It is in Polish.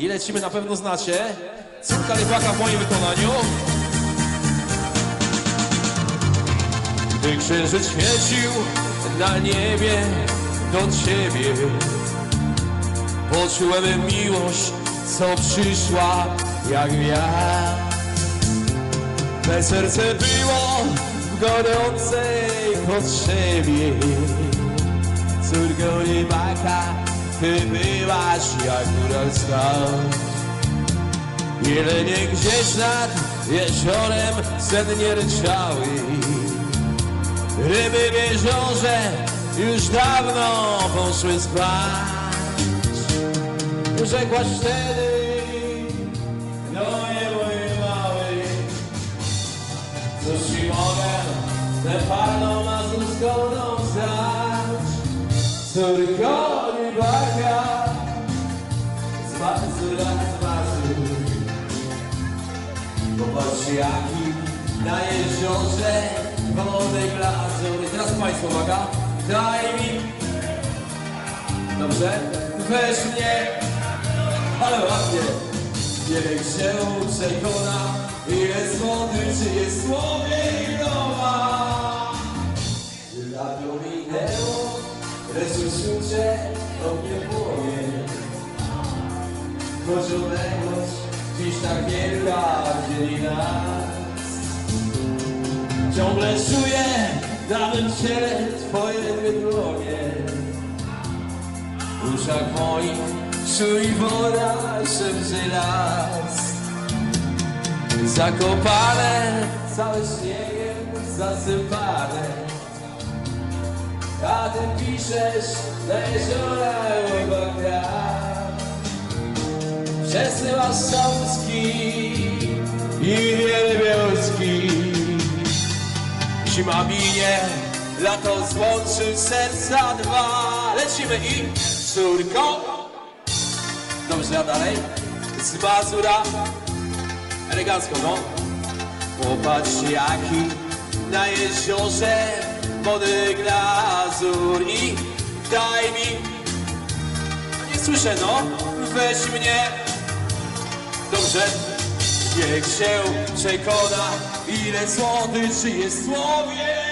I lecimy, na pewno znacie. Córka rybaka w moim wykonaniu. Gdy księżyc świecił na niebie do ciebie Poczułem miłość, co przyszła jak wiatr Me serce było w gorącej potrzebie Córko rybaka, ty byłaś jak góra skał Jelenie gdzieś nad jeziorem sennie ryczały. Ryby w jeziorze już dawno poszły spać. Rzekłaś wtedy No nie mój mały Cóż ci mogę tę parną mazurską dać Córko Popatrz jaki na jeziorze wody glazur. I teraz Państwo, uwaga. Daj mi. Dobrze? Weź mnie. Ale ładnie. Niech się przekona, ile słodyczy jest słowie nowa. Lato minęło, lecz uczucie o mnie płonie. Pożonego dziś tak wielka dzieli nas Ciągle czuję na mym ciele twoje dwie dłonie W uszach moich czuje woda szepcze las. Zakopane, całe śniegiem zasypane. A ty piszesz na jeziorach obok gwiazd Przesyłasz całuski i wielbielski Zima minie, lato złączy serca dwa Lecimy i córko Dobrze, a dalej? Z Mazura Elegancko, no Popatrz jaki na jeziorze wody glazur I daj mi nie słyszę, no. Weź mnie. Dobrze. Niech się przekona, ile słodyczy jest słowie